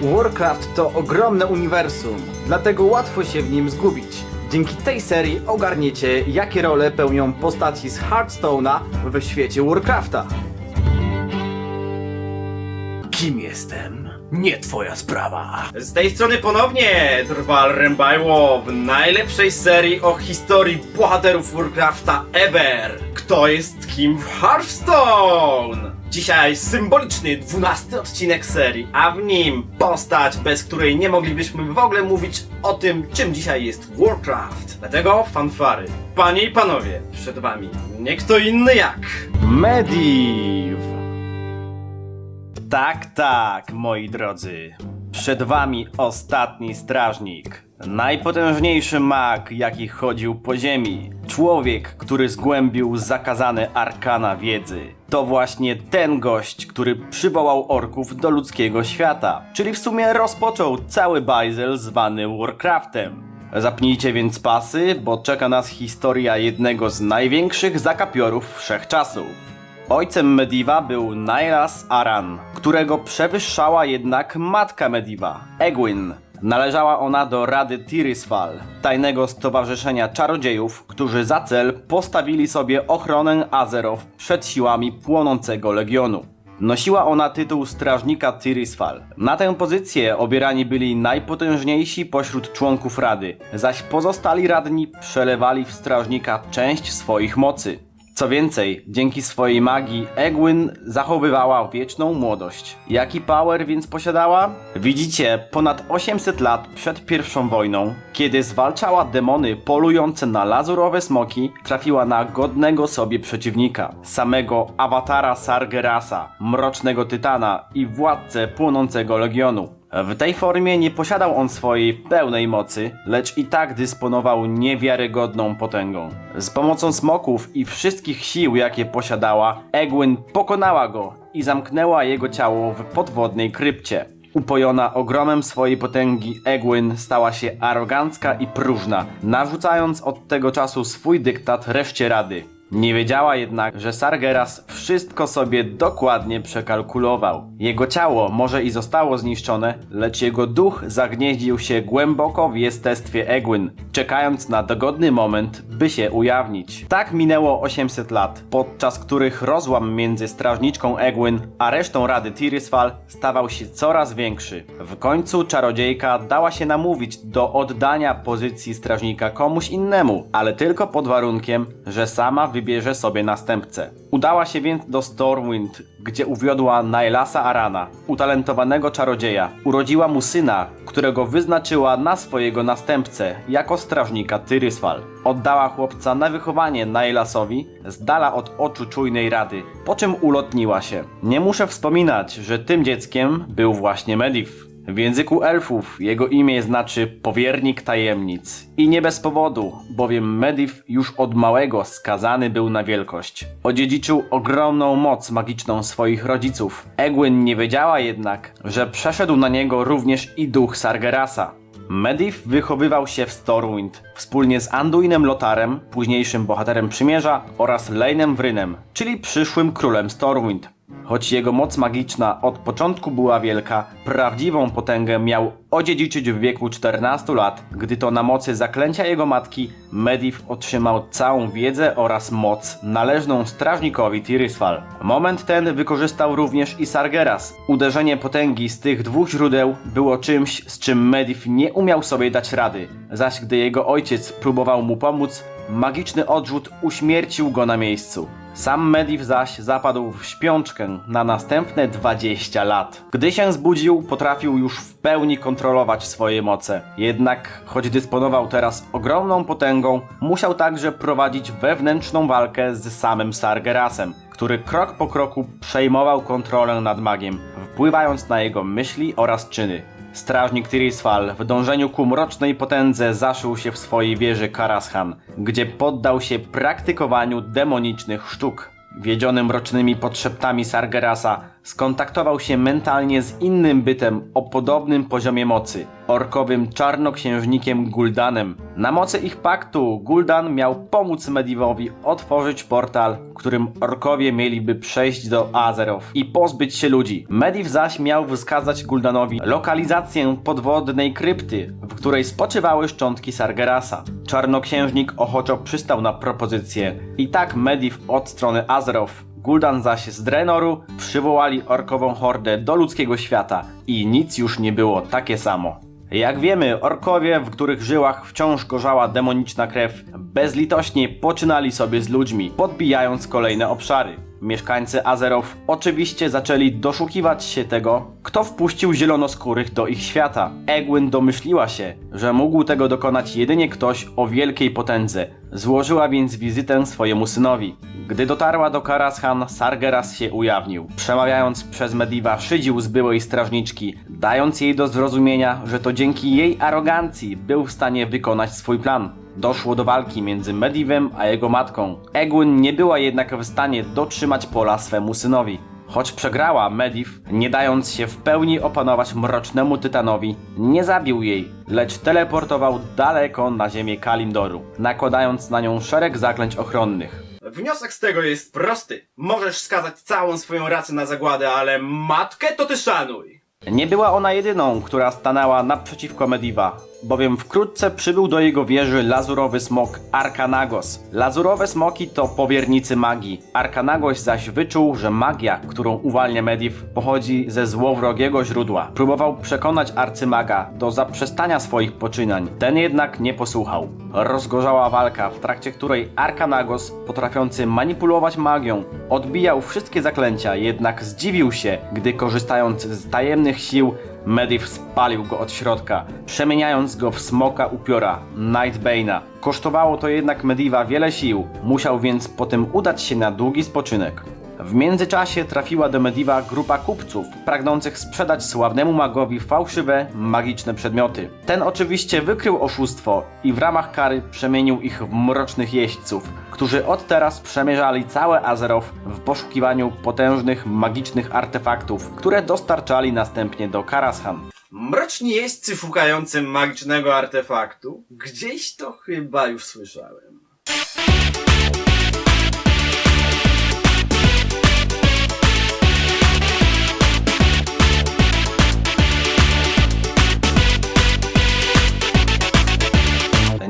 Warcraft to ogromne uniwersum, dlatego łatwo się w nim zgubić. Dzięki tej serii ogarniecie, jakie role pełnią postaci z Hearthstone'a w świecie Warcrafta. Kim jestem? Nie twoja sprawa. Z tej strony ponownie Drwal Rembajło w najlepszej serii o historii bohaterów Warcrafta ever. Kto jest kim w Hearthstone? Dzisiaj symboliczny 12 odcinek serii, a w nim postać, bez której nie moglibyśmy w ogóle mówić o tym, czym dzisiaj jest Warcraft. Dlatego fanfary. Panie i panowie, przed wami nie kto inny jak... Mediv! Tak, tak, moi drodzy. Przed wami ostatni strażnik. Najpotężniejszy mag, jaki chodził po ziemi. Człowiek, który zgłębił zakazane arkana wiedzy. To właśnie ten gość, który przywołał orków do ludzkiego świata. Czyli w sumie rozpoczął cały bajzel zwany Warcraftem. Zapnijcie więc pasy, bo czeka nas historia jednego z największych zakapiorów wszechczasów. Ojcem Mediva był Nailas Aran, którego przewyższała jednak matka Mediva, Egwin. Należała ona do Rady Tirisfal, tajnego stowarzyszenia czarodziejów, którzy za cel postawili sobie ochronę Azeroth przed siłami płonącego legionu. Nosiła ona tytuł strażnika Tirisfal. Na tę pozycję obierani byli najpotężniejsi pośród członków Rady, zaś pozostali radni przelewali w strażnika część swoich mocy. Co więcej, dzięki swojej magii Egwin zachowywała wieczną młodość. Jaki power więc posiadała? Widzicie, ponad 800 lat przed pierwszą wojną, kiedy zwalczała demony polujące na lazurowe smoki, trafiła na godnego sobie przeciwnika, samego awatara Sargerasa, mrocznego tytana i władcę płonącego legionu. W tej formie nie posiadał on swojej pełnej mocy, lecz i tak dysponował niewiarygodną potęgą. Z pomocą smoków i wszystkich sił, jakie posiadała, Egwin pokonała go i zamknęła jego ciało w podwodnej krypcie. Upojona ogromem swojej potęgi, Egwin stała się arogancka i próżna, narzucając od tego czasu swój dyktat reszcie rady. Nie wiedziała jednak, że Sargeras wszystko sobie dokładnie przekalkulował. Jego ciało może i zostało zniszczone, lecz jego duch zagnieździł się głęboko w jestestwie Egwin, czekając na dogodny moment, by się ujawnić. Tak minęło 800 lat, podczas których rozłam między strażniczką Egwin a resztą Rady Tirisfal stawał się coraz większy. W końcu czarodziejka dała się namówić do oddania pozycji strażnika komuś innemu, ale tylko pod warunkiem, że sama wybierze sobie następcę. Udała się więc do Stormwind, gdzie uwiodła Nailasa Arana, utalentowanego czarodzieja. Urodziła mu syna, którego wyznaczyła na swojego następcę jako strażnika Tyrisfal. Oddała chłopca na wychowanie Nailasowi z dala od oczu czujnej rady, po czym ulotniła się. Nie muszę wspominać, że tym dzieckiem był właśnie Mediv. W języku elfów jego imię znaczy powiernik tajemnic. I nie bez powodu, bowiem Mediv już od małego skazany był na wielkość. Odziedziczył ogromną moc magiczną swoich rodziców. Egwin nie wiedziała jednak, że przeszedł na niego również i duch Sargerasa. Mediv wychowywał się w Stormwind wspólnie z Anduinem Lotarem, późniejszym bohaterem przymierza, oraz Lane'em Wrynem, czyli przyszłym królem Stormwind. Choć jego moc magiczna od początku była wielka, prawdziwą potęgę miał odziedziczyć w wieku 14 lat, gdy to na mocy zaklęcia jego matki Mediv otrzymał całą wiedzę oraz moc należną strażnikowi Tirisfal. Moment ten wykorzystał również i Sargeras. Uderzenie potęgi z tych dwóch źródeł było czymś, z czym Mediv nie umiał sobie dać rady, zaś gdy jego ojciec próbował mu pomóc, magiczny odrzut uśmiercił go na miejscu. Sam Mediv zaś zapadł w śpiączkę na następne 20 lat. Gdy się zbudził, potrafił już w pełni kontrolować swoje moce. Jednak, choć dysponował teraz ogromną potęgą, musiał także prowadzić wewnętrzną walkę z samym Sargerasem, który krok po kroku przejmował kontrolę nad magiem, wpływając na jego myśli oraz czyny. Strażnik Tirisfal w dążeniu ku mrocznej potędze zaszył się w swojej wieży Karashan, gdzie poddał się praktykowaniu demonicznych sztuk. Wiedziony mrocznymi podszeptami Sargerasa, skontaktował się mentalnie z innym bytem o podobnym poziomie mocy orkowym czarnoksiężnikiem Guldanem. Na mocy ich paktu Guldan miał pomóc Medivowi otworzyć portal, którym orkowie mieliby przejść do Azeroth i pozbyć się ludzi. Mediv zaś miał wskazać Guldanowi lokalizację podwodnej krypty, w której spoczywały szczątki Sargerasa. Czarnoksiężnik ochoczo przystał na propozycję i tak Mediv od strony Azeroth Guldan zaś z Drenoru przywołali orkową hordę do ludzkiego świata i nic już nie było takie samo. Jak wiemy, orkowie, w których żyłach wciąż gorzała demoniczna krew, bezlitośnie poczynali sobie z ludźmi, podbijając kolejne obszary. Mieszkańcy Azerow oczywiście zaczęli doszukiwać się tego, kto wpuścił zielonoskórych do ich świata. Egwyn domyśliła się, że mógł tego dokonać jedynie ktoś o wielkiej potędze. Złożyła więc wizytę swojemu synowi. Gdy dotarła do Karashan, Sargeras się ujawnił. Przemawiając przez Mediva, szydził z byłej strażniczki, dając jej do zrozumienia, że to dzięki jej arogancji był w stanie wykonać swój plan. Doszło do walki między Medivem a jego matką. Egwyn nie była jednak w stanie dotrzymać pola swemu synowi. Choć przegrała, Mediv, nie dając się w pełni opanować mrocznemu tytanowi, nie zabił jej, lecz teleportował daleko na ziemię Kalimdoru, nakładając na nią szereg zaklęć ochronnych. Wniosek z tego jest prosty. Możesz skazać całą swoją racę na zagładę, ale matkę to ty szanuj. Nie była ona jedyną, która stanęła naprzeciwko Mediva, bowiem wkrótce przybył do jego wieży lazurowy smok Arkanagos. Lazurowe smoki to powiernicy magii. Arkanagos zaś wyczuł, że magia, którą uwalnia Mediv, pochodzi ze złowrogiego źródła. Próbował przekonać arcymaga do zaprzestania swoich poczynań. Ten jednak nie posłuchał. Rozgorzała walka, w trakcie której Arkanagos, potrafiący manipulować magią, odbijał wszystkie zaklęcia, jednak zdziwił się, gdy korzystając z tajemnych sił Mediv spalił go od środka, przemieniając go w smoka upiora, Nightbane'a. Kosztowało to jednak Mediva wiele sił, musiał więc potem udać się na długi spoczynek. W międzyczasie trafiła do Mediva grupa kupców, pragnących sprzedać sławnemu magowi fałszywe, magiczne przedmioty. Ten oczywiście wykrył oszustwo i w ramach kary przemienił ich w mrocznych jeźdźców, którzy od teraz przemierzali całe Azeroth w poszukiwaniu potężnych, magicznych artefaktów, które dostarczali następnie do Karashan. Mroczni jeźdźcy szukający magicznego artefaktu? Gdzieś to chyba już słyszałem.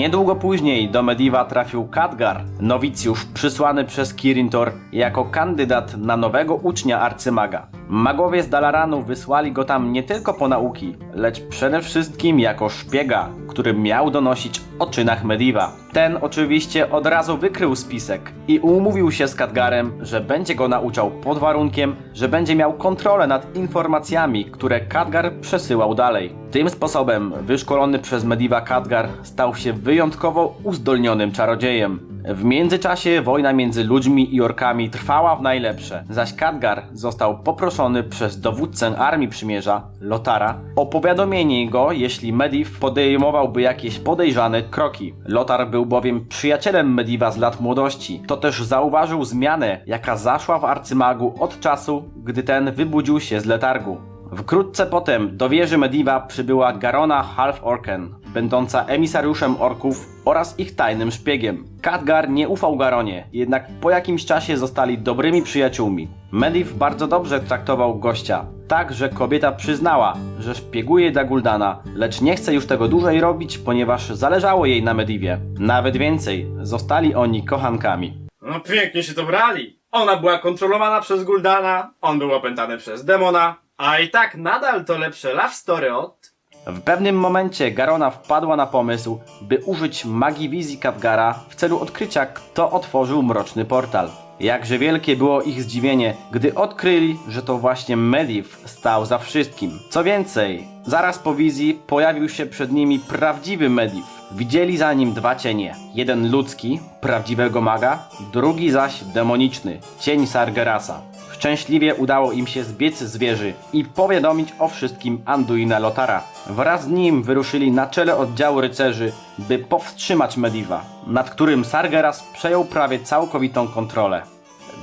Niedługo później do Mediva trafił Khadgar, nowicjusz przysłany przez Kirintor jako kandydat na nowego ucznia arcymaga. Magowie z Dalaranu wysłali go tam nie tylko po nauki, lecz przede wszystkim jako szpiega, który miał donosić o czynach Mediva. Ten oczywiście od razu wykrył spisek i umówił się z Khadgarem, że będzie go nauczał pod warunkiem, że będzie miał kontrolę nad informacjami, które Khadgar przesyłał dalej. Tym sposobem wyszkolony przez Mediva Khadgar stał się wyjątkowo uzdolnionym czarodziejem. W międzyczasie wojna między ludźmi i orkami trwała w najlepsze, zaś Khadgar został poproszony przez dowódcę Armii Przymierza, Lotara, o powiadomienie go, jeśli Mediv podejmowałby jakieś podejrzane kroki. Lotar był bowiem przyjacielem Mediva z lat młodości. To też zauważył zmianę, jaka zaszła w arcymagu od czasu, gdy ten wybudził się z letargu. Wkrótce potem do wieży Mediva przybyła Garona Half-Orken, będąca emisariuszem orków oraz ich tajnym szpiegiem. Khadgar nie ufał Garonie, jednak po jakimś czasie zostali dobrymi przyjaciółmi. Mediv bardzo dobrze traktował gościa, tak że kobieta przyznała, że szpieguje dla Guldana, lecz nie chce już tego dłużej robić, ponieważ zależało jej na Medivie. Nawet więcej, zostali oni kochankami. No pięknie się to brali. Ona była kontrolowana przez Guldana, on był opętany przez demona, a i tak nadal to lepsze love story od... W pewnym momencie Garona wpadła na pomysł, by użyć magii wizji Khadgara w celu odkrycia, kto otworzył mroczny portal. Jakże wielkie było ich zdziwienie, gdy odkryli, że to właśnie Mediv stał za wszystkim. Co więcej, zaraz po wizji pojawił się przed nimi prawdziwy Mediv. Widzieli za nim dwa cienie. Jeden ludzki, prawdziwego maga, drugi zaś demoniczny, cień Sargerasa. Szczęśliwie udało im się zbiec z wieży i powiadomić o wszystkim Anduina Lotara. Wraz z nim wyruszyli na czele oddziału rycerzy, by powstrzymać Mediva, nad którym Sargeras przejął prawie całkowitą kontrolę.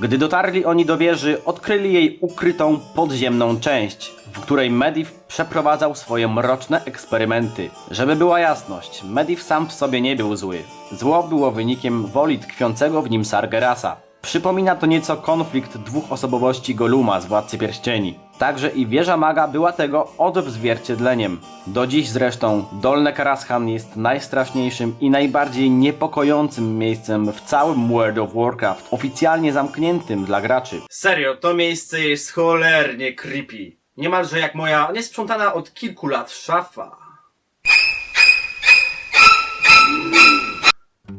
Gdy dotarli oni do wieży, odkryli jej ukrytą podziemną część, w której Medivh przeprowadzał swoje mroczne eksperymenty. Żeby była jasność, Medivh sam w sobie nie był zły. Zło było wynikiem woli tkwiącego w nim Sargerasa. Przypomina to nieco konflikt dwóch osobowości Goluma z Władcy Pierścieni. Także i wieża maga była tego odzwierciedleniem. Do dziś zresztą Dolne Karashan jest najstraszniejszym i najbardziej niepokojącym miejscem w całym World of Warcraft, oficjalnie zamkniętym dla graczy. Serio, to miejsce jest cholernie creepy. Niemalże jak moja niesprzątana od kilku lat szafa.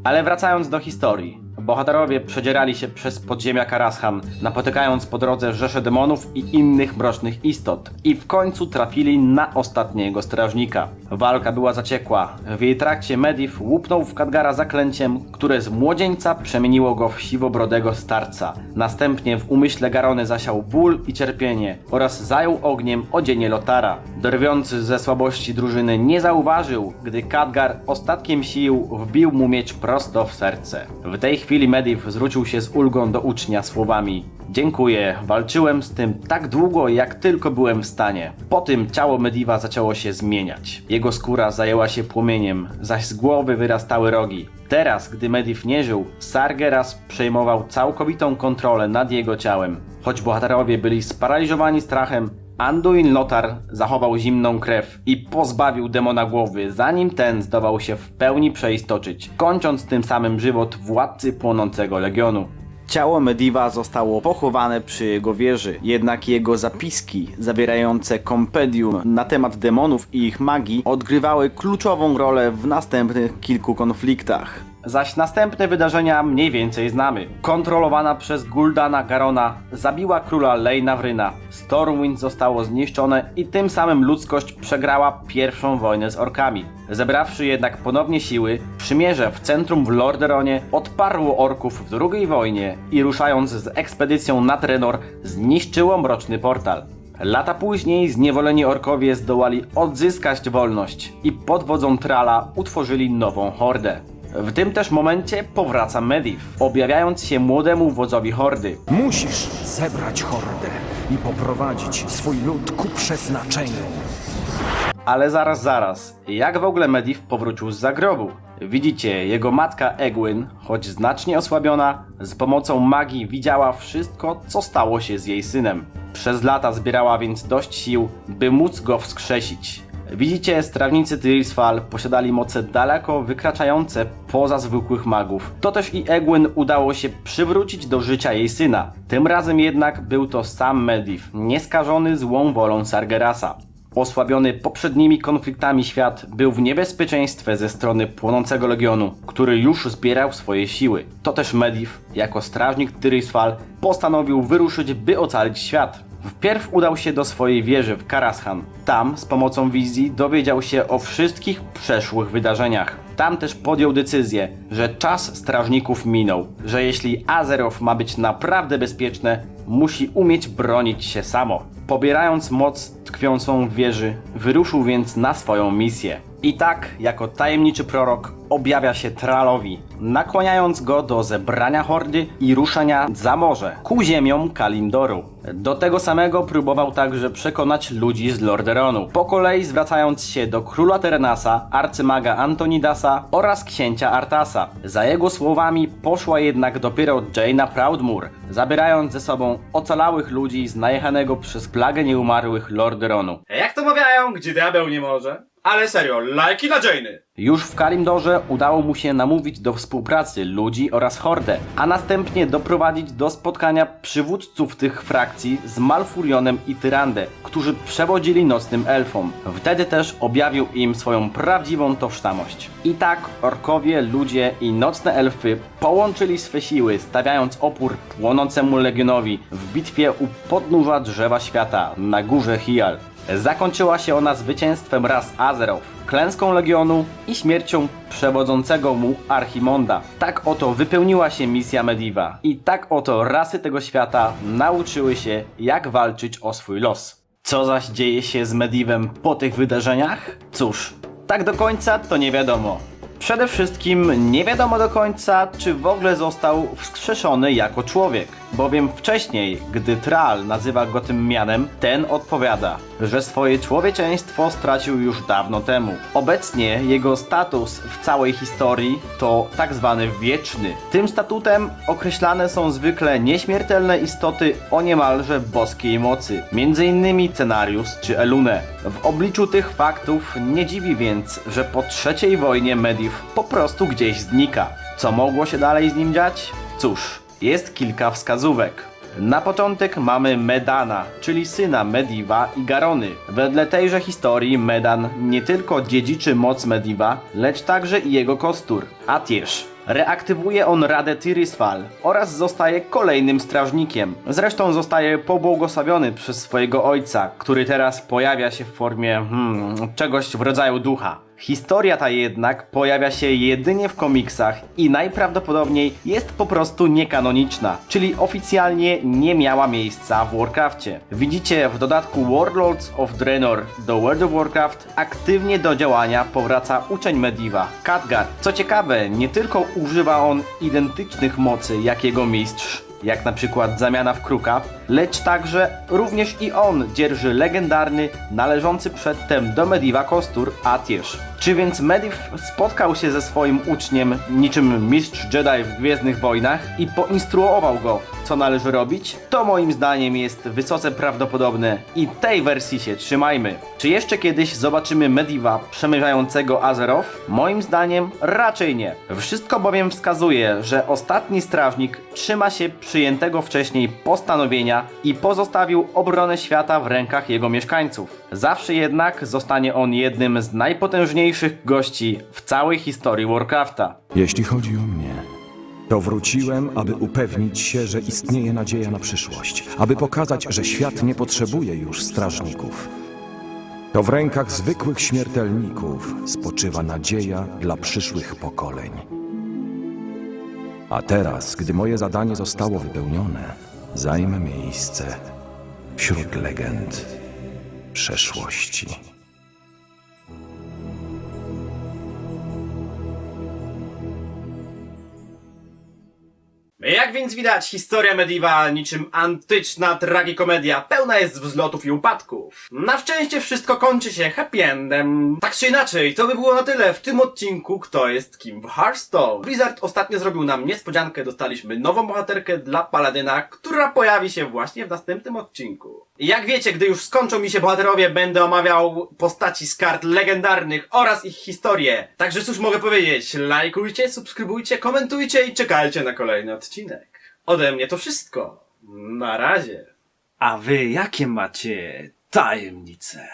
Ale wracając do historii. Bohaterowie przedzierali się przez podziemia Karashan, napotykając po drodze rzesze demonów i innych mrocznych istot. I w końcu trafili na ostatniego strażnika. Walka była zaciekła. W jej trakcie Medivh łupnął w Khadgara zaklęciem, które z młodzieńca przemieniło go w siwobrodego starca. Następnie w umyśle Garony zasiał ból i cierpienie oraz zajął ogniem odzienie Lotara. Drwiący ze słabości drużyny nie zauważył, gdy Khadgar ostatkiem sił wbił mu miecz prosto w serce. W tej chwili Medivh zwrócił się z ulgą do ucznia słowami Dziękuję, walczyłem z tym tak długo, jak tylko byłem w stanie. Po tym ciało Mediva zaczęło się zmieniać. Jego skóra zajęła się płomieniem, zaś z głowy wyrastały rogi. Teraz, gdy Medivh nie żył, Sargeras przejmował całkowitą kontrolę nad jego ciałem. Choć bohaterowie byli sparaliżowani strachem, Anduin Lotar zachował zimną krew i pozbawił demona głowy, zanim ten zdołał się w pełni przeistoczyć, kończąc tym samym żywot władcy płonącego legionu. Ciało Mediva zostało pochowane przy jego wieży, jednak jego zapiski zawierające kompedium na temat demonów i ich magii odgrywały kluczową rolę w następnych kilku konfliktach. Zaś następne wydarzenia mniej więcej znamy. Kontrolowana przez Guldana Garona zabiła króla Lejna Wryna. Stormwind zostało zniszczone i tym samym ludzkość przegrała pierwszą wojnę z orkami. Zebrawszy jednak ponownie siły, przymierze w centrum w Lorderonie odparło orków w drugiej wojnie i ruszając z ekspedycją na Trenor zniszczyło mroczny portal. Lata później zniewoleni orkowie zdołali odzyskać wolność i pod wodzą Trala utworzyli nową hordę. W tym też momencie powraca Medivh, objawiając się młodemu wodzowi hordy. Musisz zebrać hordę i poprowadzić swój lud ku przeznaczeniu. Ale zaraz, zaraz, jak w ogóle Medivh powrócił z zagrobu? Widzicie, jego matka Egwyn, choć znacznie osłabiona, z pomocą magii widziała wszystko, co stało się z jej synem. Przez lata zbierała więc dość sił, by móc go wskrzesić. Widzicie, strawnicy Tyrisfal posiadali moce daleko wykraczające poza zwykłych magów. To też i Egwyn udało się przywrócić do życia jej syna. Tym razem jednak był to sam Medivh, nieskażony złą wolą Sargerasa. Osłabiony poprzednimi konfliktami świat był w niebezpieczeństwie ze strony płonącego legionu, który już zbierał swoje siły. To też Medivh, jako strażnik Tyrisfal, postanowił wyruszyć, by ocalić świat. Wpierw udał się do swojej wieży w Karashan. Tam, z pomocą wizji, dowiedział się o wszystkich przeszłych wydarzeniach. Tam też podjął decyzję, że czas strażników minął, że jeśli Azeroth ma być naprawdę bezpieczne, musi umieć bronić się samo. Pobierając moc tkwiącą w wieży, wyruszył więc na swoją misję. I tak, jako tajemniczy prorok, objawia się Tralowi, nakłaniając go do zebrania hordy i ruszenia za morze, ku ziemiom Kalimdoru. Do tego samego próbował także przekonać ludzi z Lorderonu, po kolei zwracając się do króla Terenasa, arcymaga Antonidasa oraz księcia Artasa. Za jego słowami poszła jednak dopiero Jaina Proudmoore, zabierając ze sobą ocalałych ludzi z najechanego przez plagę nieumarłych Lorderonu. Jak to mawiają, gdzie diabeł nie może? Ale serio, lajki dla Jainy! Już w Kalimdorze udało mu się namówić do współpracy ludzi oraz hordę, a następnie doprowadzić do spotkania przywódców tych frakcji z Malfurionem i Tyrandę, którzy przewodzili nocnym elfom. Wtedy też objawił im swoją prawdziwą tożsamość. I tak orkowie, ludzie i nocne elfy połączyli swe siły, stawiając opór płonącemu legionowi w bitwie u podnóża drzewa świata na górze Hial. Zakończyła się ona zwycięstwem ras Azeroth, klęską Legionu i śmiercią przewodzącego mu Archimonda. Tak oto wypełniła się misja Mediva i tak oto rasy tego świata nauczyły się jak walczyć o swój los. Co zaś dzieje się z Medivem po tych wydarzeniach? Cóż, tak do końca to nie wiadomo. Przede wszystkim nie wiadomo do końca, czy w ogóle został wskrzeszony jako człowiek. Bowiem wcześniej, gdy Tral nazywa go tym mianem, ten odpowiada, że swoje człowieczeństwo stracił już dawno temu. Obecnie jego status w całej historii to tak zwany wieczny. Tym statutem określane są zwykle nieśmiertelne istoty o niemalże boskiej mocy, innymi Cenarius czy Elune. W obliczu tych faktów nie dziwi więc, że po trzeciej wojnie Medivh po prostu gdzieś znika. Co mogło się dalej z nim dziać? Cóż, jest kilka wskazówek. Na początek mamy Medana, czyli syna Mediva i Garony. Wedle tejże historii Medan nie tylko dziedziczy moc Mediva, lecz także i jego kostur, Atież. Reaktywuje on Radę Tirisfal oraz zostaje kolejnym strażnikiem. Zresztą zostaje pobłogosławiony przez swojego ojca, który teraz pojawia się w formie hmm, czegoś w rodzaju ducha. Historia ta jednak pojawia się jedynie w komiksach i najprawdopodobniej jest po prostu niekanoniczna, czyli oficjalnie nie miała miejsca w Warcrafcie. Widzicie w dodatku Warlords of Draenor do World of Warcraft aktywnie do działania powraca uczeń Mediva, Khadgar. Co ciekawe, nie tylko używa on identycznych mocy jak jego mistrz, jak na przykład zamiana w kruka, lecz także również i on dzierży legendarny, należący przedtem do Mediva kostur Atież. Czy więc Medivh spotkał się ze swoim uczniem niczym mistrz Jedi w Gwiezdnych Wojnach i poinstruował go, co należy robić? To moim zdaniem jest wysoce prawdopodobne i tej wersji się trzymajmy. Czy jeszcze kiedyś zobaczymy Mediva przemierzającego Azeroth? Moim zdaniem raczej nie. Wszystko bowiem wskazuje, że ostatni strażnik trzyma się przyjętego wcześniej postanowienia i pozostawił obronę świata w rękach jego mieszkańców. Zawsze jednak zostanie on jednym z najpotężniejszych gości w całej historii Warcrafta. Jeśli chodzi o mnie, to wróciłem, aby upewnić się, że istnieje nadzieja na przyszłość, aby pokazać, że świat nie potrzebuje już strażników. To w rękach zwykłych śmiertelników spoczywa nadzieja dla przyszłych pokoleń. A teraz, gdy moje zadanie zostało wypełnione, zajmę miejsce wśród legend przeszłości. Jak więc widać, historia Mediva niczym antyczna tragikomedia pełna jest wzlotów i upadków. Na szczęście wszystko kończy się happy endem. Tak czy inaczej, to by było na tyle w tym odcinku Kto jest kim w Hearthstone. Blizzard ostatnio zrobił nam niespodziankę, dostaliśmy nową bohaterkę dla Paladyna, która pojawi się właśnie w następnym odcinku. Jak wiecie, gdy już skończą mi się bohaterowie, będę omawiał postaci z kart legendarnych oraz ich historię. Także cóż mogę powiedzieć, lajkujcie, subskrybujcie, komentujcie i czekajcie na kolejny odcinek. Ode mnie to wszystko. Na razie. A wy jakie macie tajemnice?